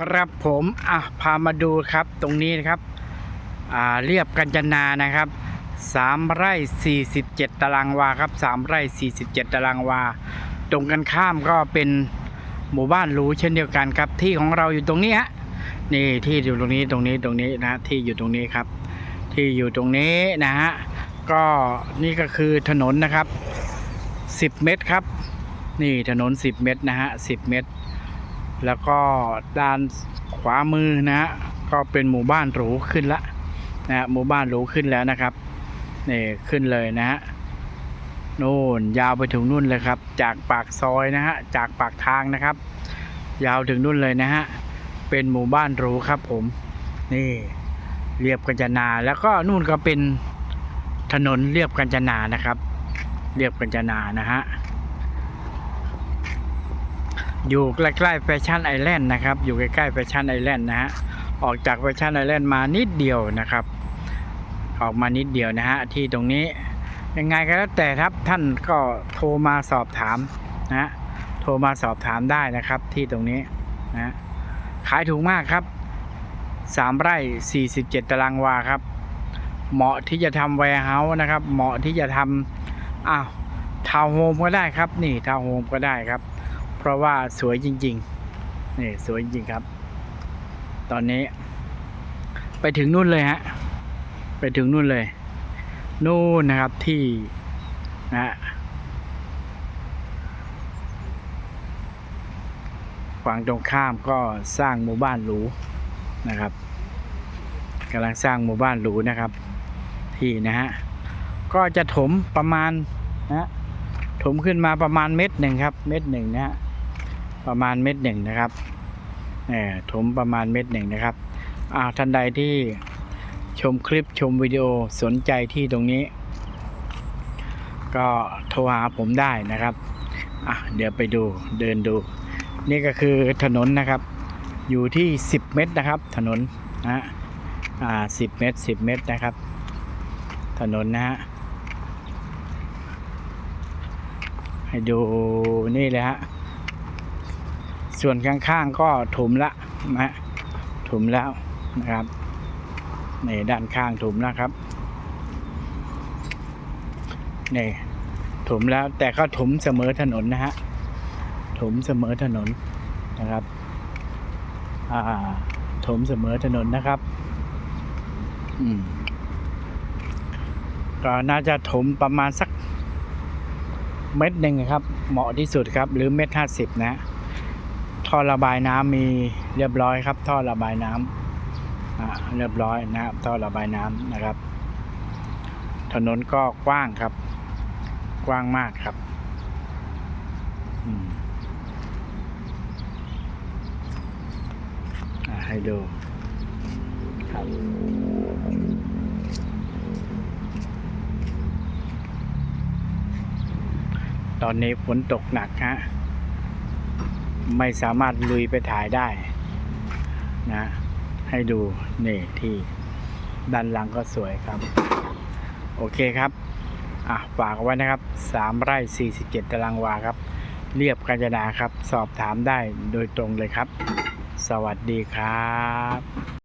ครับผมอะพามาดูครับตรงนี้นะครับอ่าเรียบกัญจนานะครับสามไร่47 ตารางวาครับสามไร่47 ตารางวา ตรงกันข้ามก็เป็นหมู่บ้านหรูเช่นเดียวกันครับ ที่ของเราอยู่ตรงนี้ฮะนี่ที่อยู่ตรงนี้ตรงนี้ตรงนี้นะที่อยู่ตรงนี้ครับ ที่อยู่ตรงนี้นะฮะก็นี่ก็คือถนนนะครับ 10 เมตรครับ นี่ถนน 10 เมตรนะฮะ10 เมตร แล้วก็ด้านขวามือนะฮะก็เป็นหมู่บ้านหรูขึ้นละนะฮะหมู่บ้านหรูขึ้นแล้วนะครับนี่ขึ้นเลยนะฮะนู่นยาวไปถึงนู่นเลยครับ จากปากซอยนะฮะจากปากทางนะครับ ยาวถึงนู่นเลยนะฮะเป็นหมู่บ้านหรูครับผม นี่เรียบกัญจนา แล้วก็นู่นก็เป็นถนนเรียบกัญจนานะครับ เรียบกัญจนานะฮะ อยู่ใกล้ๆแฟชั่นไอแลนด์นะครับ อยู่ใกล้ๆแฟชั่นไอแลนด์นะฮะ ออกจากแฟชั่นไอแลนด์มานิดเดียวนะครับ ออกมานิดเดียวนะฮะ ที่ตรงนี้ยังไงก็แล้วแต่ครับท่านก็โทรมาสอบถามนะฮะโทรมาสอบถามได้นะครับที่ตรงนี้นะฮะขายถูกมากครับสามไร่ 47 ตารางวาครับ เหมาะที่จะทำแวร์เฮาส์นะครับ เหมาะที่จะทำอ้าวทาวน์โฮมก็ได้ครับ นี่ทาวน์โฮมก็ได้ครับ เพราะว่าสวยจริงๆนี่สวยจริงๆครับ ตอนนี้ ไปถึงนู่นเลยฮะ ไปถึงนู่นเลย นู่นนะครับที่นะฮะฝั่งตรงข้ามก็สร้างหมู่บ้านหรูนะครับกำลังสร้างหมู่บ้านหรูนะครับ ที่นะฮะก็จะถมประมาณนะถมขึ้นมาประมาณเม็ดหนึ่งครับ เม็ดหนึ่งนะฮะ ประมาณเม็ดหนึ่งนะครับถมประมาณเม็ดหนึ่งนะครับอาท่านใดที่ชมคลิปชมวิดีโอสนใจที่ตรงนี้ ก็โทรหาผมได้นะครับอะเดี๋ยวไปดูเดินดู นี่ก็คือถนนนะครับ อยู่ที่ 10 เมตรนะครับ ถนนนะฮะอ่า10เมตร 10 เมตรนะครับ ถนนนะฮะให้ดูนี่เลยฮะ ส่วนข้างๆก็ถมละนะฮะถมแล้วนะครับนี่ด้านข้างถมแล้วครับนี่ถมแล้วแต่ก็ถมเสมอถนนนะฮะถมเสมอถนนนะครับอ่าถมเสมอถนนนะครับ อืมก็น่าจะถมประมาณสักเม็ดหนึ่งครับ เหมาะที่สุดครับ หรือเม็ดห้าสิบนะ ท่อระบายน้ำมีเรียบร้อยครับ ท่อระบายน้ำอ่าเรียบร้อยนะครับ ท่อระบายน้ำนะครับ ถนนก็กว้างครับ กว้างมากครับให้ดูครับตอนนี้ฝนตกหนักฮะ ไม่สามารถลุยไปถ่ายได้นะให้ดูนี่ที่ด้านหลังก็สวยครับ โอเคครับอะฝากไว้นะครับ 3 ไร่ 47 ตารางวาครับ เรียบกาญจนาครับ สอบถามได้โดยตรงเลยครับ สวัสดีครับ